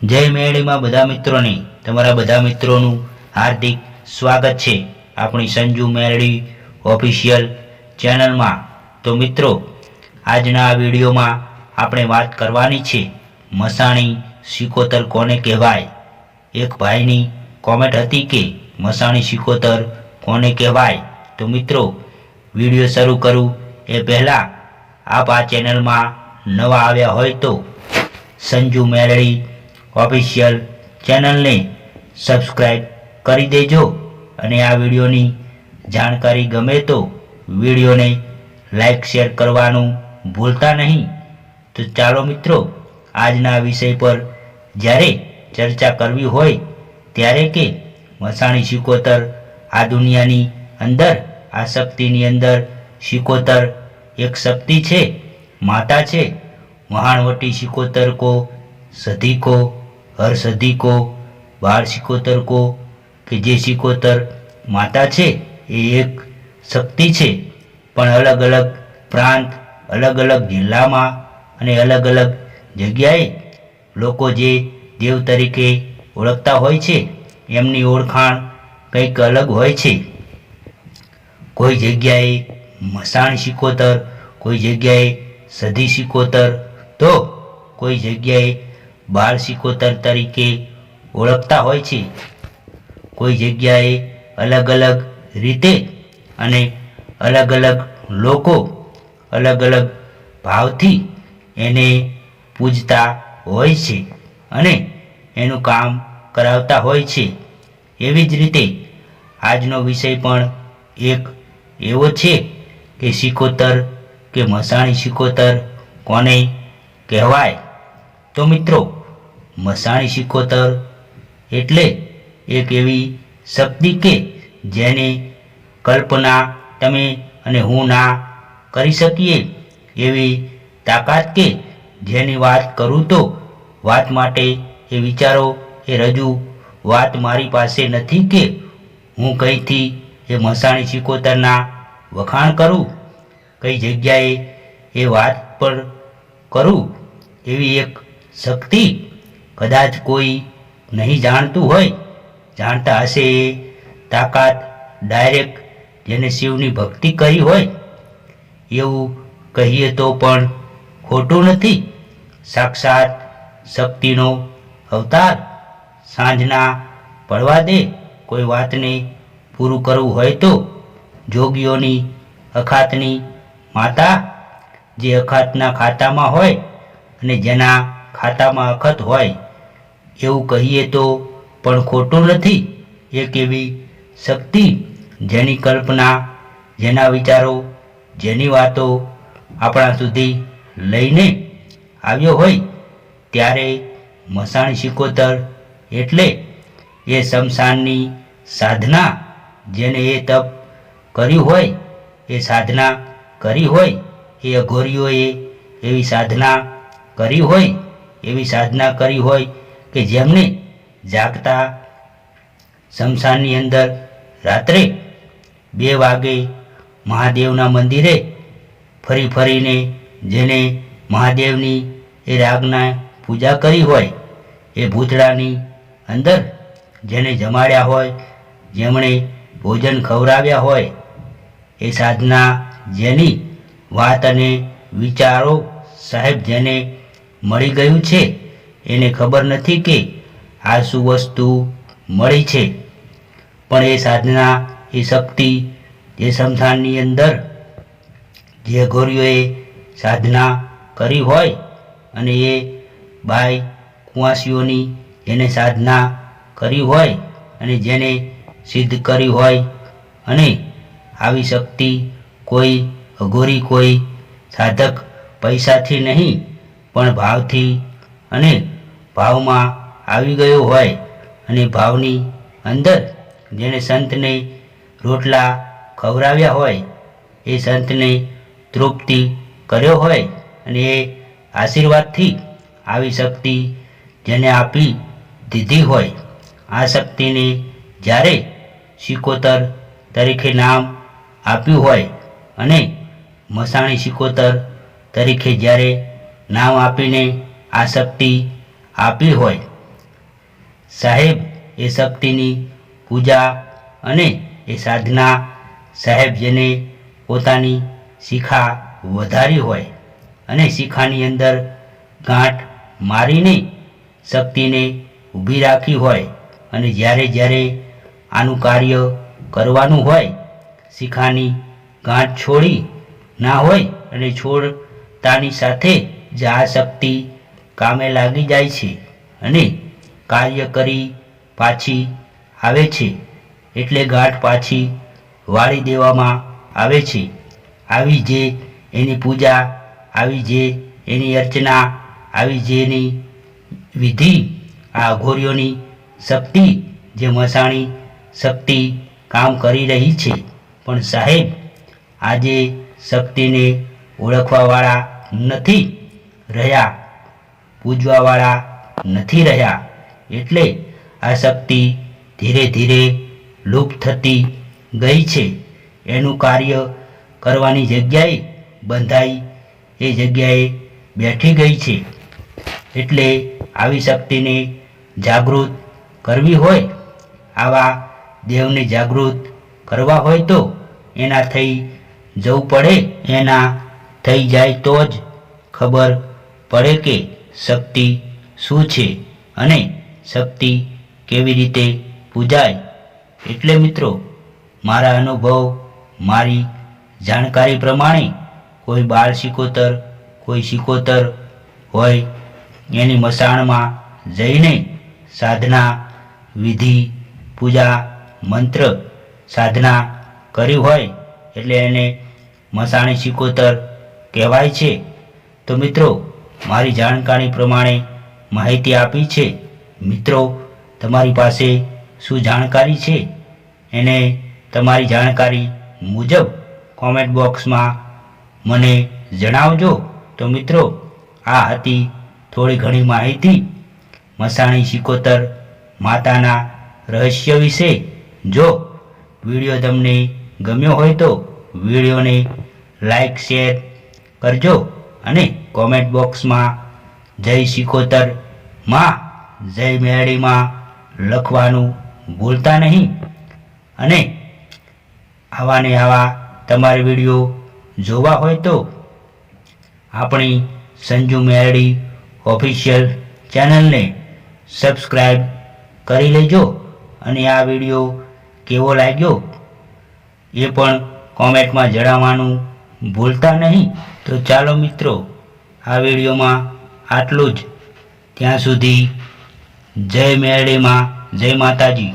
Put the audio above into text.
જય મેળીમાં બધા મિત્રોને. તમારા બધા મિત્રોનું હાર્દિક સ્વાગત છે. આપણી સંજુ મેરડી ઓફિશિયલ ચેનલમાં. તો મિત્રો, આજના આ વિડીયોમાં આપણે વાત કરવાની છે મસાણી સિકોતર કોને કહેવાય? એક ભાઈની કોમેન્ટ હતી કે મસાણી સિકોતર કોને કહેવાય? તો મિત્રો, વીડિયો શરૂ કરું એ પહેલાં આપ આ ચેનલમાં નવા આવ્યા હોય તો સંજુ મેરડી ઓફિશિયલ ચેનલને સબસ્ક્રાઈબ કરી દેજો અને આ વિડીયોની જાણકારી ગમે તો વિડીયોને લાઈક શેર કરવાનું ભૂલતા નહીં. તો ચાલો મિત્રો, આજના વિષય પર જ્યારે ચર્ચા કરવી હોય ત્યારે કે મસાણી શિકોતર આ દુનિયાની અંદર, આ શક્તિની અંદર શિકોતર એક શક્તિ છે, માતા છે. વહાણવટી શિકોતર કો, સધી કો હર સધી કો બાર શિકોતર કો, કે જે શિકોતર માતા છે, એ એક શક્તિ છે. પણ અલગ અલગ પ્રાંત, અલગ અલગ જિલ્લામાં અને અલગ અલગ જગ્યાએ લોકો જે દેવ તરીકે ઓળખતા હોય છે, એમની ઓળખાણ કંઈક અલગ હોય છે. કોઈ જગ્યાએ મસાણ શિકોતર કોઈ જગ્યાએ સધી શિકોતર તો કોઈ જગ્યાએ બાળ શિકોતર તરીકે ઓળખતા હોય છે. કોઈ જગ્યાએ અલગ અલગ રીતે અને અલગ અલગ લોકો અલગ અલગ ભાવથી એને પૂજતા હોય છે અને એનું કામ કરાવતા હોય છે. એવી જ રીતે આજનો વિષય પણ એક એવો છે કે સિકોતર કે મસાણી સિકોતર કોને કહેવાય? તો મિત્રો મસાણી સિકોતર એટલે એક એવી શક્તિ કે જેની કલ્પના તમે અને હું ના કરી શકીએ એવી તાકાત કે જેની વાત કરું તો વાત માટે એ વિચારો, એ રજૂ વાત મારી પાસે નથી કે હું કંઈથી એ મસાણી સિકોતરના વખાણ કરું. કઈ જગ્યાએ એ વાત પર કરું એવી એક શક્તિ કદાચ કોઈ નહીં જાણતું હોય, જાણતા હશે એ તાકાત ડાયરેક્ટ જેને શિવની ભક્તિ કરી હોય, એવું કહીએ તો પણ ખોટું નથી. સાક્ષાત શક્તિનો અવતાર સાંજના પડવા દે, કોઈ વાતને પૂરું કરવું હોય તો. જોગીઓની અખાતની માતા, જે અખાતના ખાતામાં હોય અને જેના ખાતામાં અખત હોય એવું કહીએ તો પણ ખોટું નથી. એક એવી શક્તિ જેની કલ્પના, જેના વિચારો, જેની વાતો આપણા સુધી લઈને આવ્યો હોય ત્યારે મસાણી શિકોતર એટલે એ શમશાનની સાધના જેને એ તપ કર્યું હોય, એ સાધના કરી હોય, એ અઘોરીઓએ એવી સાધના કરી હોય, એવી સાધના કરી હોય કે જેમને જાગતા શમશાનની અંદર રાત્રે બે વાગે મહાદેવના મંદિરે ફરી ફરીને જેને મહાદેવની એ રાગના પૂજા કરી હોય, એ ભૂતળાની અંદર જેને જમાડ્યા હોય, જેમણે ભોજન ખવડાવ્યા હોય, એ સાધના જેની વાત અને વિચારો સાહેબ જેને મળી ગયું છે એને ખબર નથી કે આ શું વસ્તુ મળી છે. પણ એ સાધના, એ શક્તિ જે સમથાનની અંદર જે ગોરીઓએ સાધના કરી હોય અને એ બાય કુંવાસીઓની જેને સાધના કરી હોય અને જેને સિદ્ધ કરી હોય અને આવી શક્તિ કોઈ, અઘોરી કોઈ સાધક પૈસાથી નહીં, પણ ભાવથી અને ભાવમાં આવી ગયો હોય અને ભાવની અંદર જેણે સંતને રોટલા ખવડાવ્યા હોય, એ સંતને તૃપ્તિ કર્યો હોય અને એ આશીર્વાદથી આવી શક્તિ જેને આપી દીધી હોય, આ શક્તિને જ્યારે શિકોતર તરીકે નામ આપ્યું હોય અને મસાણી શિકોતર તરીકે જ્યારે નામ આપીને આ શક્તિ આપી હોય. સાહેબ, એ શક્તિની પૂજા અને એ સાધના સાહેબ જેને પોતાની શિખા વધારી હોય અને શિખાની અંદર ગાંઠ મારીને શક્તિને ઊભી રાખી હોય અને જ્યારે જ્યારે આનું કાર્ય કરવાનું હોય, શિખાની ગાંઠ છોડી ના હોય અને છોડતાની સાથે જ આ શક્તિ કામે લાગી જાય છે અને કાર્ય કરી પાછી આવે છે. એટલે ગાંઠ પાછી વાળી દેવામાં આવે છે. આવી જે એની પૂજા, આવી જે એની અર્ચના, આવી જે એની વિધિ, આ અઘોરીઓની શક્તિ, જે મસાણી શક્તિ કામ કરી રહી છે. પણ સાહેબ, આજે શક્તિને ઓળખવાવાળા નથી રહ્યા. પૂજવાવાળા નથી રહ્યા. એટલે આ શક્તિ ધીરે ધીરે લુપ્ત થતી ગઈ છે. એનું કાર્ય કરવાની જગ્યાએ બંધાઈ એ જગ્યાએ બેઠી ગઈ છે. એટલે આવી શક્તિને જાગૃત કરવી હોય, આવા દેવને જાગૃત કરવા હોય તો એના થઈ જવું પડે, એના થઈ જાય તો જ ખબર પડે કે શક્તિ શું છે અને શક્તિ કેવી રીતે પૂજાય? એટલે મિત્રો, મારા અનુભવ, મારી જાણકારી પ્રમાણે કોઈ બાળ શિકોતર કોઈ શિકોતર હોય, એની મસાણમાં જઈને સાધના, વિધિ, પૂજા, મંત્ર સાધના કરી હોય, એટલે એને મસાણી શિકોતર કહેવાય છે. તો મિત્રો મારી જાણકારી પ્રમાણે માહિતી આપી છે. મિત્રો, તમારી પાસે શું જાણકારી છે? એને તમારી જાણકારી મુજબ કોમેન્ટ બોક્સમાં મને જણાવજો. તો મિત્રો, આ હતી થોડી ઘણી માહિતી મસાણી શિકોતર માતાના રહસ્ય વિશે. જો વીડિયો તમને ગમ્યો હોય તો વિડીયોને લાઈક, શેર કરજો અને કોમેન્ટ બોક્સમાં જય શિકોતરમાં, જય મેળીમાં લખવાનું ભૂલતા નહીં. અને આવા ને આવા તમારી વીડિયો જોવા હોય તો આપણી સંજુ મેરડી ઓફિશિયલ ચેનલને સબસ્ક્રાઈબ કરી લેજો અને આ વીડિયો કેવો લાગ્યો એ પણ કોમેન્ટમાં જણાવવાનું ભૂલતા નહીં. તો ચાલો મિત્રો આ વિડીયોમાં આટલું જ. ત્યાં સુધી જય મેળીમાં જય માતાજી.